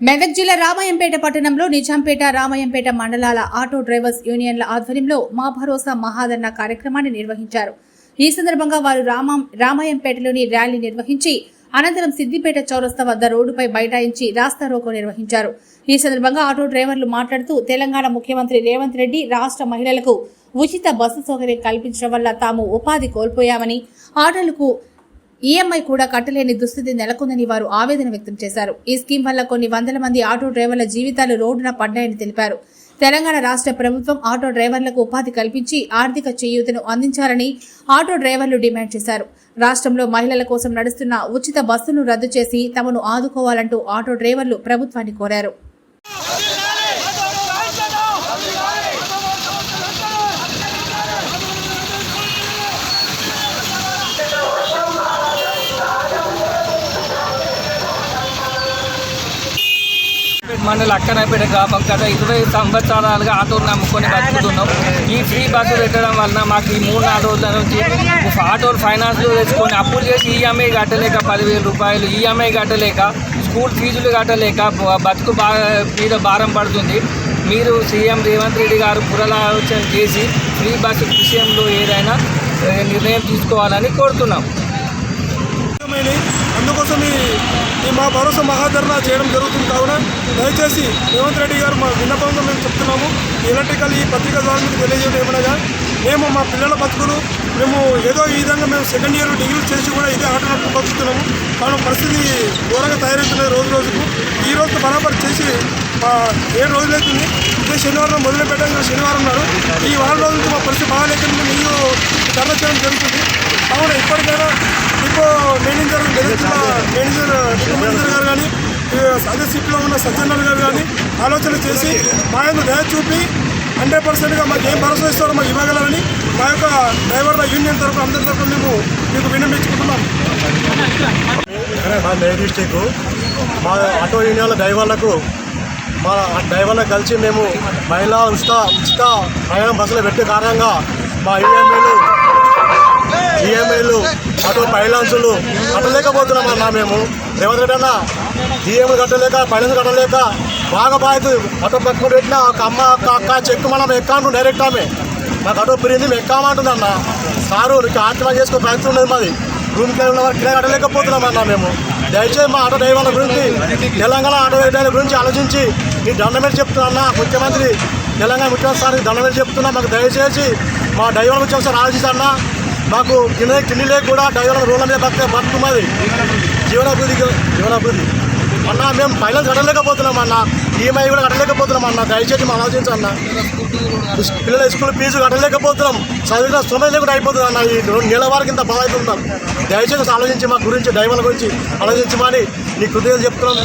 మెదక్ జిల్లా రామాయంపేట పట్టణంలో నిజాంపేట రామాయంపేట మండలాల ఆటో డ్రైవర్స్ యూనియన్ల ఆధ్వర్యంలో మా భరోసా మహాదన్న కార్యక్రమాన్ని నిర్వహించారు. ఈ సందర్భంగా వారు రామా రామాయంపేటలోని ర్యాలీ నిర్వహించి అనంతరం సిద్దిపేట చౌరస్తా వద్ద రోడ్డుపై బైఠాయించి రాస్తా రోకో నిర్వహించారు. ఈ సందర్భంగా ఆటో డ్రైవర్లు మాట్లాడుతూ తెలంగాణ ముఖ్యమంత్రి రేవంత్ రెడ్డి రాష్ట్ర మహిళలకు ఉచిత బస్సు సౌకర్యం కల్పించడం వల్ల తాము ఉపాధి కోల్పోయామని ఆటోలకు ఈఎంఐ కూడా కట్టలేని దుస్థితి నెలకొందని వారు ఆవేదన వ్యక్తం చేశారు. ఈ స్కీమ్ వల్ల కొన్ని వందల మంది ఆటో డ్రైవర్ల జీవితాలు రోడ్డున పడ్డాయని తెలిపారు. తెలంగాణ రాష్ట్ర ప్రభుత్వం ఆటో డ్రైవర్లకు ఉపాధి కల్పించి ఆర్థిక చేయూతను అందించాలని ఆటో డ్రైవర్లు డిమాండ్ చేశారు. రాష్ట్రంలో మహిళల కోసం నడుస్తున్న ఉచిత బస్సును రద్దు చేసి తమను ఆదుకోవాలంటూ ఆటో డ్రైవర్లు ప్రభుత్వాన్ని కోరారు. మండలి అక్కనపేట గ్రామం కదా. ఇరవై సంవత్సరాలుగా ఆటోలు నమ్ముకొని బతుకుతున్నాం. ఈ ఫ్రీ బస్సు పెట్టడం వలన మాకు ఈ మూడు నాలుగు రోజుల నుంచి ఆటోలు ఫైనాన్స్లో తెచ్చుకొని అప్పులు చేసి ఈఎంఐ కట్టలేక పదివేల రూపాయలు ఈఎంఐ కట్టలేక స్కూల్ ఫీజులు కట్టలేక బతుకు బా మీద భారం పడుతుంది. మీరు సీఎం రేవంత్ రెడ్డి గారు పునరాలోచన చేసి ఫ్రీ బస్సు విషయంలో ఏదైనా నిర్ణయం తీసుకోవాలని కోరుతున్నాం. అందుకోసం ఈ ఈ మా భరోసా మహాధరణ చేయడం జరుగుతుంది. కావున దయచేసి రేవంత్ రెడ్డి గారు మా విన్నపంగా మేము చెప్తున్నాము. ఎలక్ట్రికల్ ఈ పత్రిక ద్వారా మీకు తెలియజేయడం ఏమనగా మేము మా పిల్లల బతుకులు మేము ఏదో ఈ విధంగా మేము సెకండ్ ఇయర్ డిగ్రీ చేసి కూడా ఇదే ఆటలు బతుకుతున్నాము కావున పరిస్థితి ఘోరంగా తయారవుతున్నది రోజు రోజుకు. ఈ రోజు బరాబర్ చేసి మా ఏడు రోజులైతుంది ఇదే శనివారం మొదలు పెట్టాక శనివారం నాడు. ఈ వారం రోజుల మా పరిస్థితి బాగాలేకుండా మీరు ధర్నా చేయడం జరుగుతుంది. కావున ఇప్పటికైనా డిపో మేనేజర్ మెదక్ గారు కానీ అదే సీట్లో ఉన్న సజ్జనర్ గారు కానీ ఆలోచన చేసి మా యొక్క దయ చూపి హండ్రెడ్ పర్సెంట్గా మాకు ఏం భరోసా ఇస్తారో మాకు ఇవ్వగలరని మా యొక్క డ్రైవర్ల యూనియన్ తరఫు అందరి తరఫున మేము మీకు విన్నపించుకుంటున్నాం మా మే డిస్టిక్ మా ఆటో యూనియన్ల డ్రైవర్లకు మా డ్రైవర్లకు కలిసి మేము మహిళా ఉచిత ఉచిత ప్రయాణం బస్సులు పెట్టే కారణంగా మా యూనియన్ ఈఎంఐలు అటు ఫైనాన్సులు కట్టలేకపోతున్నాం అన్నా మేము. రేవంత్ రెడ్డి అన్న ఈఎంఐ కట్టలేక ఫైనాన్స్ కట్టలేక బాగా బాధ్యత ఆటో పట్టుకుని పెట్టిన ఒక అమ్మ ఒక అక్క చెక్ మనం ఎక్కాను డైరెక్ట్ ఆమె. మాకు అటు పిరింది మేము ఎక్కామంటుంది అన్న. సారు నీకు ఆత్మ చేసుకో ప్రయత్నం ఉన్నది మాది. రూమ్ కింద ఉన్న వారికి కట్టలేకపోతున్నాం అన్న మేము. దయచేసి మా ఆటో డ్రైవర్ల గురించి తెలంగాణ ఆటో డ్రైవర్ల గురించి ఆలోచించి ఈ దండమేటి చెప్తున్నా అన్న. ముఖ్యమంత్రి తెలంగాణ ముఖ్యమంత్రి సార్ దండమేటి చెప్తున్నా. మాకు దయచేసి మా డ్రైవర్ గురించి ఒకసారి ఆలోచిస్తాన్న మాకు తినే తిండి లేక కూడా డ్రైవర్ల రోడ్ల మీద బతికే మాది జీవనాభివృద్ధి జీవనాభివృద్ధి. అన్న మేము ఫైనాన్స్ కట్టలేకపోతున్నాం అన్న. ఈఎంఐ కూడా కట్టలేకపోతున్నాం అన్న. దయచేసి మా ఆలోచించన్న పిల్లల స్కూల్ ఫీజు కట్టలేకపోతున్నాం. చదివిన శ్రమ లేకుండా అయిపోతుంది అన్న. ఈ రెండు నెలల ఇంత బాధ అవుతుంటాం దయచేసి ఆలోచించి మా గురించి డైవర్ల గురించి ఆలోచించమని నీ కృతజ్ఞతలు చెప్తున్నాం